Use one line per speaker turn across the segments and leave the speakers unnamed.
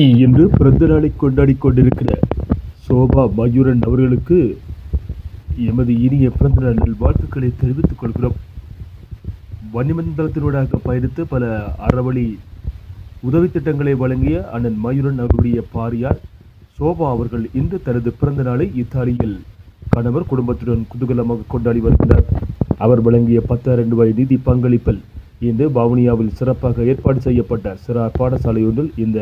இன்று பிறந்த நாளை கொண்டாடி கொண்டிருக்கிற சோபா மயூரன் அவர்களுக்கு எமது இனிய பிறந்த நாளில் வாழ்த்துக்களை தெரிவித்துக் கொள்கிறோம். வன்னிமந்தளத்தினூடாக பயணித்து பல அறவழி உதவி திட்டங்களை வழங்கிய அண்ணன் மயூரன் அவருடைய பாரியார் சோபா அவர்கள் இன்று தனது பிறந்த நாளை இத்தாலியில் கணவர் குடும்பத்துடன் குதூகலமாக கொண்டாடி வருகிறார். அவர் வழங்கிய பத்தாயிரம் ரூபாய் நிதி பங்களிப்பில் இன்று வவுனியாவில் சிறப்பாக ஏற்பாடு செய்யப்பட்ட சிறார் பாடசாலை ஒன்றில் இந்த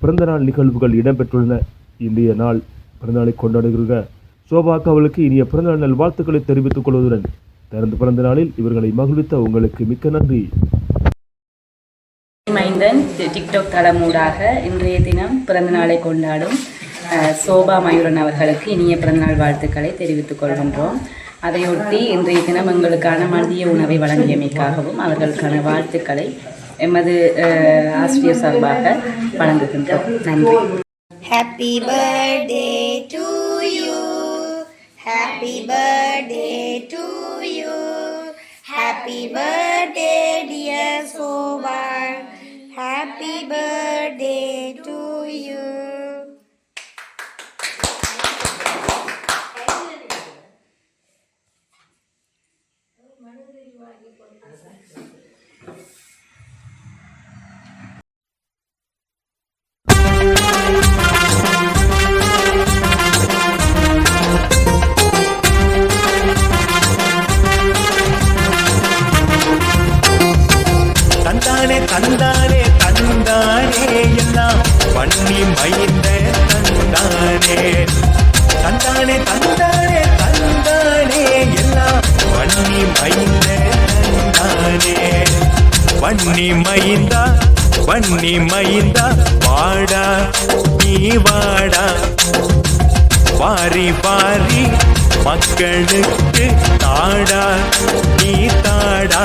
பிறந்தநாள் நிகழ்வுகள் இடம்பெற்றுள்ளன. இன்றைய நாள் பிறந்தநாளை கொண்டாடுகிற சோபாக்கு அவளுக்கு இனிய பிறந்தநாள் நல்வாழ்த்துக்களை தெரிவித்துக் கொள்வதுடன் தனது பிறந்த நாளில் இவர்களை மகிழ்வித்த உங்களுக்கு மிக்க நன்றி.
மைந்தன் டிக்டாக் தளமூடாக இன்றைய தினம் பிறந்த நாளை கொண்டாடும் அஹ், சோபா மயூரன் அவர்களுக்கு இனிய பிறந்தநாள் வாழ்த்துக்களை தெரிவித்துக் கொள்கின்றோம். அதையொட்டி இன்றைய தினம் எங்களுக்கான மதிய உணவை வழங்கியமைக்காகவும் அவர்களுக்கான வாழ்த்துக்களை எமது ஆசிரியர் சார்பாக வழங்குகின்றோம் நன்றி
happy birthday to you happy birthday to you happy birthday dear Shoba happy birthday
தந்தானே தந்தானே தந்தானே தந்தானே. எல்லாம் வன்னி மைந்த தந்தானே. வன்னி மைந்தா வன்னி மைந்தா வாடா நீ வாடா. வாரி வாரி மக்களுக்கு தாடா நீ தாடா.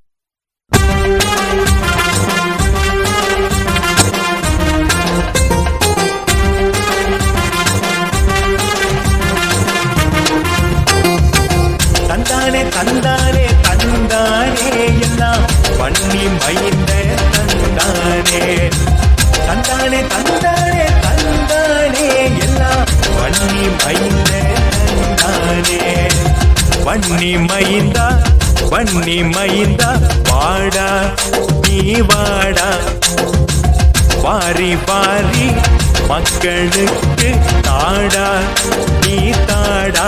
பண்ணி மைந்த தந்தானே. தந்தானே தந்தானே தந்தானே. எல்லாம் வன்னி மைந்த தந்தானே. வன்னி மைந்தா வன்னி மைந்தா வாடா நீ வாடா. பாரி பாரி மக்களுக்கு தாடா நீ தாடா.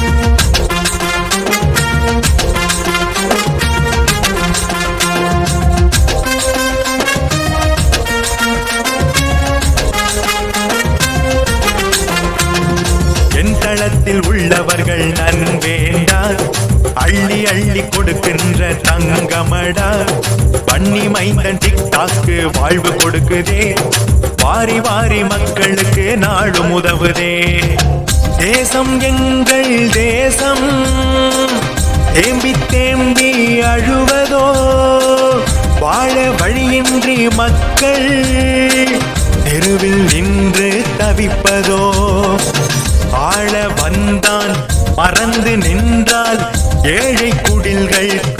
பாருடா பண்ணி மைந்தன் டிக்டாக்கு வாழ்வு கொடுக்குதே. வாரி வாரி மக்களுக்கு நாடும் உதவுதே. தேசம் எங்கள் தேசம். தேம்பி தேம்பி அழுவதோ. வாழ வழியின்றி மக்கள். தெருவில் நின்று தவிப்பதோ. ஆழ வந்தான் மறந்து நின்றால் ஏழை குடில்கள்